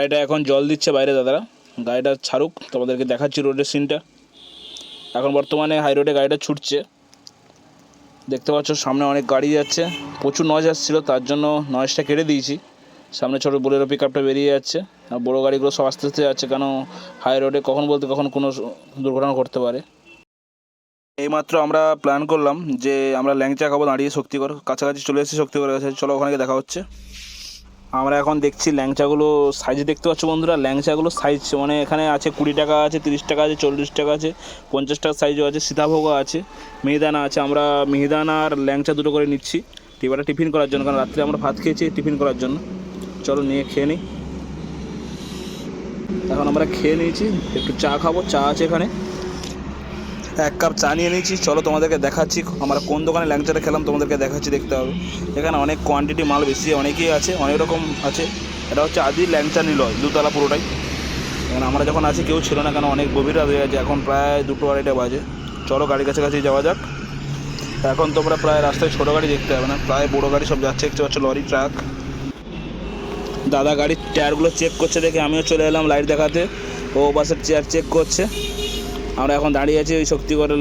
গাড়িটা এখন জল দিচ্ছে বাইরে দাদারা। গাড়িটা ছাড়ুক, তোমাদেরকে দেখাচ্ছি রোডের সিনটা এখন বর্তমানে হাই রোডে গাড়িটা ছুটছে। দেখতে পাচ্ছ, সামনে অনেক গাড়ি যাচ্ছে। প্রচুর নয়েজ আসছিল, তার জন্য নয়েজটা কেটে দিয়েছি। সামনে ছোটো বোলেরো পিক আপটা বেরিয়ে যাচ্ছে। আর বড়ো গাড়িগুলো সব আস্তে আস্তে যাচ্ছে, কেন হাই রোডে কখন বলতে কখন কোনো দুর্ঘটনা ঘটতে পারে। এইমাত্র আমরা প্ল্যান করলাম যে আমরা ল্যাংচা খাব, দাঁড়িয়ে শক্তিগড় কাছাকাছি চলে এসেছি শক্তিগড়ের কাছে। চলো ওখানে দেখা হচ্ছে। আমরা এখন দেখছি ল্যাংচাগুলো সাইজ দেখতে পাচ্ছ বন্ধুরা। ল্যাংচাগুলো সাইজ মানে এখানে আছে কুড়ি টাকা আছে, তিরিশ টাকা আছে, চল্লিশ টাকা আছে, পঞ্চাশ টাকা সাইজও আছে, সীতাভোগও আছে, মিহিদানা আছে। আমরা মিহিদানা আর ল্যাংচা দুটো করে নিচ্ছি। এবারে টিফিন করার জন্য, কারণ রাত্রে আমরা ভাত খেয়েছি টিফিন করার জন্য। চলো নিয়ে খেয়ে নিই। এখন আমরা খেয়ে নিয়েছি, একটু চা খাব, চা আছে এখানে। এক কাপ চা নিয়ে নিয়েছি। চলো তোমাদেরকে দেখাচ্ছি আমরা কোন দোকানে ল্যাংচাটা খেলাম, তোমাদেরকে দেখাচ্ছি, দেখতে হবে। এখানে অনেক কোয়ান্টিটি মাল বেশি, অনেকেই আছে, অনেক রকম আছে। এটা হচ্ছে আদি ল্যাংচা নিলয়, দুতলা পুরোটাই। এখানে আমরা যখন আছি, কেউ ছিল না কেন, অনেক গভীর রাত হয়ে গেছে। এখন প্রায় দুটো আড়াইটা বাজে। চলো গাড়ির কাছাকাছি যাওয়া যাক। এখন তোমরা প্রায় রাস্তায় ছোটো গাড়ি দেখতে হবে না, প্রায় বড়ো গাড়ি সব যাচ্ছে। দেখতে পাচ্ছ লরি, ট্রাক। দাদা গাড়ির টায়ারগুলো চেক করছে দেখে আমিও চলে এলাম লাইট দেখাতে। ও বাসের চেয়ার চেক করছে। আমরা এখন দাঁড়িয়ে আছি ওই শক্তিগড়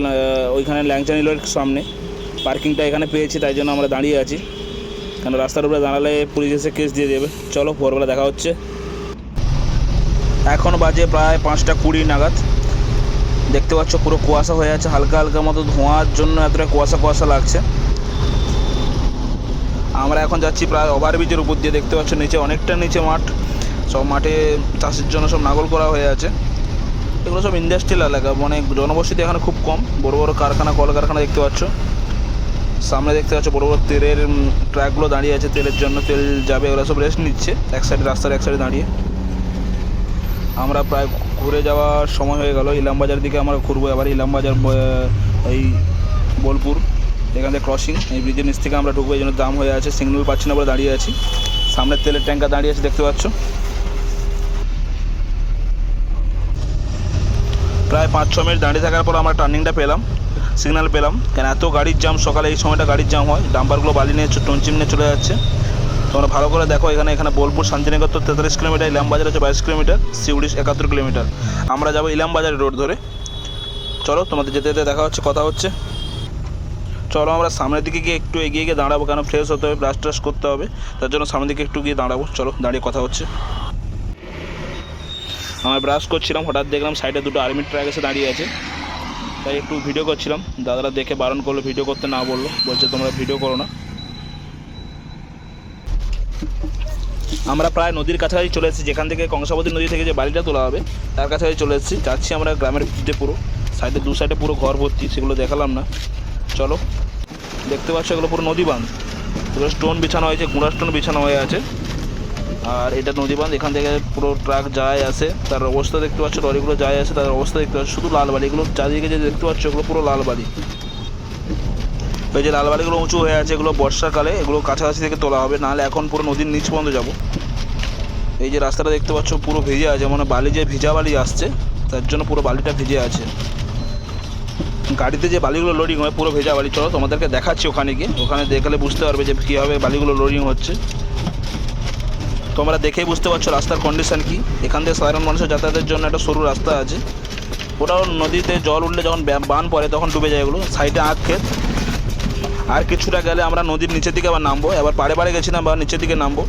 ওইখানে ল্যাংচা নিলোর সামনে। পার্কিংটা এখানে পেয়েছি, তাই জন্য আমরা দাঁড়িয়ে আছি। কেন, রাস্তার উপরে দাঁড়ালে পুলিশ এসে কেস দিয়ে দেবে। চলো, ভোরবেলা দেখা হচ্ছে। এখন বাজে প্রায় পাঁচটা কুড়ি নাগাদ। দেখতে পাচ্ছ, পুরো কুয়াশা হয়ে আছে। হালকা হালকা মতো ধোঁয়ার জন্য এতটা কুয়াশা কুয়াশা লাগছে। আমরা এখন যাচ্ছি প্রায় ওভারব্রিজের উপর দিয়ে। দেখতে পাচ্ছ, নিচে অনেকটা নিচে মাঠ। সব মাঠে চাষের জন্য সব নাগল করা হয়ে আছে। এগুলো সব ইন্ডাস্ট্রিয়াল এলাকা। মানে জনবসতি এখানে খুব কম। বড় বড় কারখানা কলকারখানা দেখতে পাচ্ছ। সামনে দেখতে পাচ্ছ বড় বড় তেলের উম, ট্রাকগুলো দাঁড়িয়ে আছে তেলের জন্য। তেল যাবে ওরা সব রেস্ট নিচ্ছে। এক সাইডে রাস্তার এক সাইডে দাঁড়িয়ে। আমরা প্রায় ঘুরে যাওয়ার সময় হয়ে গেল। ইলামবাজার দিকে আমরা ঘুরবো এবার। ইলামবাজার এই বোলপুর। এখান থেকে ক্রসিং এই ব্রিজের নিচ থেকে আমরা ঢুকবো। এই জন্য দাম হয়ে আছে। সিগন্যাল পাচ্ছি না বলে দাঁড়িয়ে আছি। সামনে তেলের ট্যাঙ্কার দাঁড়িয়ে আছে দেখতে পাচ্ছ। প্রায় পাঁচ, ছ মিনিট দাঁড়িয়ে থাকার পর আমরা টার্নিংটা পেলাম সিগন্যাল পেলাম। কেন এত গাড়ির জাম সকালে এই সময়টা গাড়ির জাম হয়। ডাম্পারগুলো বালি নিয়ে টনচিম নিয়ে চলে যাচ্ছে। তোমরা ভালো করে দেখো, এখানে এখানে বোলপুর শান্তিনগর তো তেতাল্লিশ কিলোমিটার, ইলামবাজার হচ্ছে বাইশ কিলোমিটার সিউড়ি একাত্তর কিলোমিটার। আমরা যাব ইলামবাজার রোড ধরে। চলো, তোমাদের যেতে যেতে দেখা হচ্ছে, কথা হচ্ছে। চলো, আমরা সামনের দিকে গিয়ে একটু এগিয়ে গিয়ে দাঁড়াবো, কেন ফ্রেশ হতে হবে ব্রাশ ট্রাশ করতে হবে। তার জন্য সামনের দিকে একটু গিয়ে দাঁড়াবো। চলো, দাঁড়িয়ে কথা হচ্ছে। আমরা ব্রাশ করছিলাম, হঠাৎ দেখলাম সাইডে দুটো আর্মি ট্রাক এসে দাঁড়িয়ে আছে। তাই একটু ভিডিও করছিলাম। দাদারা দেখে বারণ করল ভিডিও করতে না বলল। বলছে, তোমরা ভিডিও করো না। আমরা প্রায় নদীর কাছাকাছি চলে এসেছি। যেখান থেকে কংসাবতী নদী থেকে যে বাড়িটা তোলা হবে, তার কাছাকাছি চলে এসেছি। যাচ্ছি আমরা গ্রামের ভিতরে পুরো। সাইডে দু সাইডে পুরো ঘর ভর্তি, সেগুলো দেখালাম না। চলো, দেখতে পাচ্ছ এগুলো পুরো নদী বাঁধ। এগুলো স্টোন বিছানো হয়েছে, গুঁড়া স্টোন বিছানো হয়ে আছে। আর এটা নদী বাঁধ এখান থেকে পুরো ট্রাক যায় আসে। তার অবস্থা দেখতে পাচ্ছ, লরিগুলো যায় আসে, তার অবস্থা দেখতে পাচ্ছ, শুধু লাল বালি। এগুলো চারিদিকে যে দেখতে পাচ্ছ, এগুলো পুরো লাল বালি। ওই যে লাল বালিগুলো উঁচু হয়ে আছে, এগুলো বর্ষাকালে, এগুলো কাছাকাছি থেকে তোলা হবে, নাহলে এখন পুরো নদীর নিচ পর্যন্ত যাব। এই যে রাস্তাটা দেখতে পাচ্ছ, পুরো ভিজে আছে মানে বালি যে ভিজা বালি আসছে, তার জন্য পুরো বালিটা ভিজে আছে। গাড়িতে যে বালিগুলো লোডিং হয়, পুরো ভেজা বালি। চলো তোমাদেরকে দেখাচ্ছি ওখানে গিয়ে, ওখানে দেখলে বুঝতে পারবে যে কীভাবে বালিগুলো লোডিং হচ্ছে। তোমরা দেখেই বুঝতে পারছ রাস্তার কন্ডিশন কি। এখান থেকে সাধারণ মানুষের যাতায়াতের জন্য একটা সরু রাস্তা আছে। ওটাও নদীতে জল উঠলে যখন বান পড়ে তখন ডুবে যায় এগুলো। সাইডে আখ ক্ষেত। আর কিছুটা গেলে আমরা নদীর নিচের দিকে আবার নামবো। এবার পাড়ে পাড়ে গেছিলাম বা নিচের দিকে নামবো।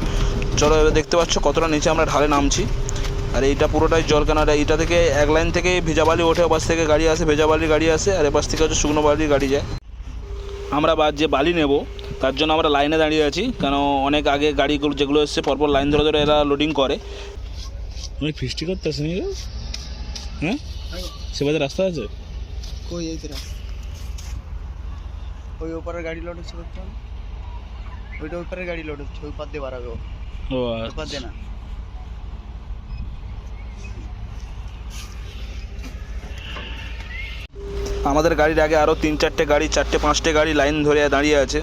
চলো এবার দেখতে পাচ্ছ কতটা নিচে আমরা ঢালে নামছি। আর এইটা পুরোটাই জল কেন? আর এইটা থেকে এক লাইন থেকে ভেজা বালি ওঠে, ওপাশ থেকে গাড়ি আসে ভেজা বালির গাড়ি আসে, আর এপাশ থেকে হচ্ছে শুকনো বালির গাড়ি যায়। আমরা বা যে বালি নেব তার জন্য আমরা লাইনে দাঁড়িয়ে আছি। কেন অনেক আগে গাড়িগুলো যেগুলো এসছে পরপর লাইন ধরে ধরে এরা লোডিং করে। অনেক ফিস্টি করতে হ্যাঁ? সেবাদে রাস্তা আছে? কই এই ওই ওপারের গাড়ি লোড হচ্ছে ওইটা ওপারের গাড়ি লোড হচ্ছে ওই পার দিয়ে বাড়াবে ও। পার দিয়ে না। আমাদের গাড়ির আগে আরও তিন, চারটে গাড়ি, চারটে, পাঁচটে গাড়ি লাইন ধরে দাঁড়িয়ে আছে।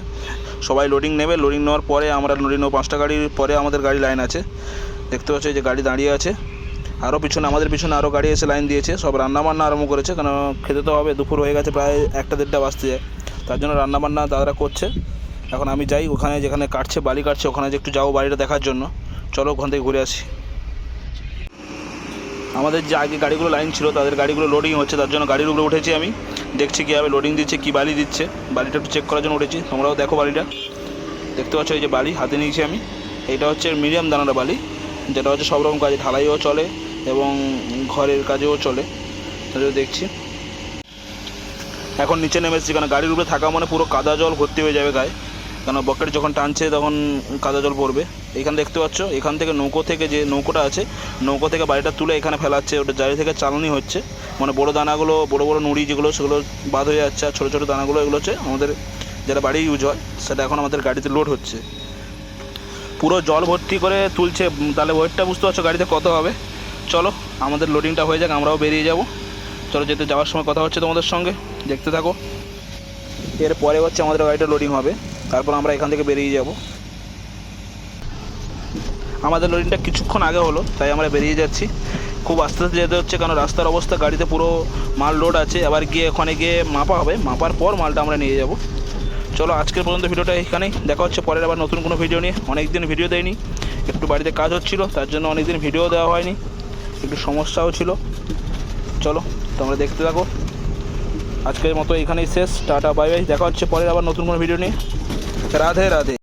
সবাই লোডিং নেবে। লোডিং নেওয়ার পরে আমরা লোডিং নেব। পাঁচটা গাড়ির পরে আমাদের গাড়ি লাইন আছে। দেখতে পাচ্ছি যে গাড়ি দাঁড়িয়ে আছে। আরও পিছনে, আমাদের পিছনে আরও গাড়ি এসে লাইন দিয়েছে। সব রান্নাবান্না আরম্ভ করেছে। কারণ খেতে তো হবে, দুপুর হয়ে গেছে, প্রায় একটা দেড়টা বাজতে যায়। তার জন্য রান্নাবান্না দাদারা করছে। এখন আমি যাই, ওখানে যেখানে কাটছে, বালি কাটছে, ওখানে যে একটু যাব বাড়িটা দেখার জন্য। চলো ওখান থেকে ঘুরে আসি। আমাদের যে আগে গাড়িগুলো লাইন ছিল, তাদের গাড়িগুলো লোডিং হচ্ছে, তার জন্য গাড়ির উপরে উঠেছি আমি। দেখছি কীভাবে লোডিং দিচ্ছে, কী বালি দিচ্ছে। বালিটা একটু চেক করার জন্য উঠেছি, তোমরাও দেখো বালিটা। দেখতে পাচ্ছ এই যে বালি, হাতে নিয়েছি আমি। এটা হচ্ছে মিডিয়াম দানার বালি, যেটা হচ্ছে সব রকম কাজে, ঢালাইও চলে এবং ঘরের কাজেও চলে। সেটাও দেখছি। এখন নিচে নেমেছি কারণ গাড়ির উপরে থাকা মানে পুরো কাদা জল ভর্তি হয়ে যাবে গায়ে। কেন বকেট যখন টানছে তখন কাদা জল পড়বে। এখানে দেখতে পাচ্ছ, এখান থেকে নৌকো থেকে যে নৌকোটা আছে, নৌকো থেকে বাড়িটা তুলে এখানে ফেলাচ্ছে, ওটা জারি থেকে চালানি হচ্ছে। মানে বড় দানাগুলো, বড় বড় নুড়ি যেগুলো, সেগুলো বাদ হয়ে যাচ্ছে, আর ছোটো ছোটো দানাগুলো এগুলো হচ্ছে আমাদের যেটা বাড়ি ইউজ হয়, সেটা এখন আমাদের গাড়িতে লোড হচ্ছে। পুরো জল ভর্তি করে তুলছে তাহলে ওয়েটটা বুঝতে পারছ গাড়িতে কত হবে। চলো, আমাদের লোডিংটা হয়ে যাক, আমরাও বেরিয়ে যাব। চলো, যেতে যাওয়ার সময় কথা হচ্ছে তোমাদের সঙ্গে, দেখতে থাকো। এরপরে হচ্ছে আমাদের গাড়িটা লোডিং হবে, তারপর আমরা এখান থেকে বেরিয়ে যাব। আমাদের লোডিংটা কিছুক্ষণ আগে হলো, তাই আমরা বেরিয়ে যাচ্ছি। খুব আস্তে আস্তে যেতে হচ্ছে, কারণ রাস্তার অবস্থা, গাড়িতে পুরো মাল লোড আছে। আবার গিয়ে ওখানে গিয়ে মাপা হবে, মাপার পর মালটা আমরা নিয়ে যাব। চলো, আজকের পর্যন্ত ভিডিওটা এখানেই। দেখা হচ্ছে পরের আবার নতুন কোনো ভিডিও নিয়ে। অনেক দিন ভিডিও দেয়নি একটু বাড়িতে কাজ হচ্ছিল, তার জন্য অনেক দিন ভিডিও দেওয়া হয়নি। একটু সমস্যাও ছিল। চলো, তোমরা দেখতে থাকো। আজকের মতো এখানেই শেষ। টাটা বাই বাই দেখা হচ্ছে পরের আবার নতুন কোনো ভিডিও নিয়ে। রাধে রাধে।